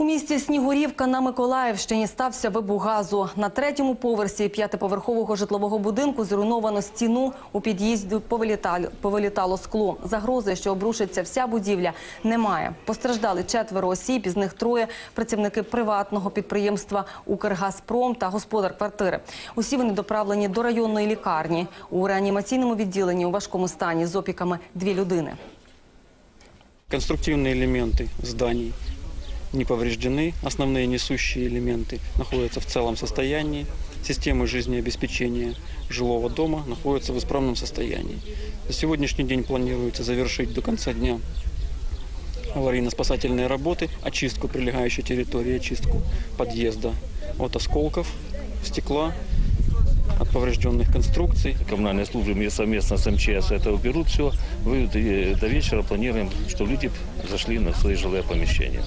У місті Снігурівка на Миколаївщині стався вибух газу. На третьому поверсі п'ятиповерхового житлового будинку зруйновано стіну. У під'їзді повилітало, повилітало скло. Загрози, що обрушиться вся будівля, немає. Постраждали четверо осіб, із них троє працівники приватного підприємства «Укргазпром» та господар квартири. Усі вони доправлені до районної лікарні. У реанімаційному відділенні у важкому стані з опіками дві людини. Конструктивные элементы зданий не повреждены. Основные несущие элементы находятся в целом состоянии. Системы жизнеобеспечения жилого дома находятся в исправном состоянии. На сегодняшний день планируется завершить до конца дня аварийно-спасательные работы, очистку прилегающей территории, очистку подъезда от осколков, стекла, от поврежденных конструкций. коммунальные службы совместно с МЧС это уберут все. Вы до вечера планируем, что люди зашли на свои жилые помещения.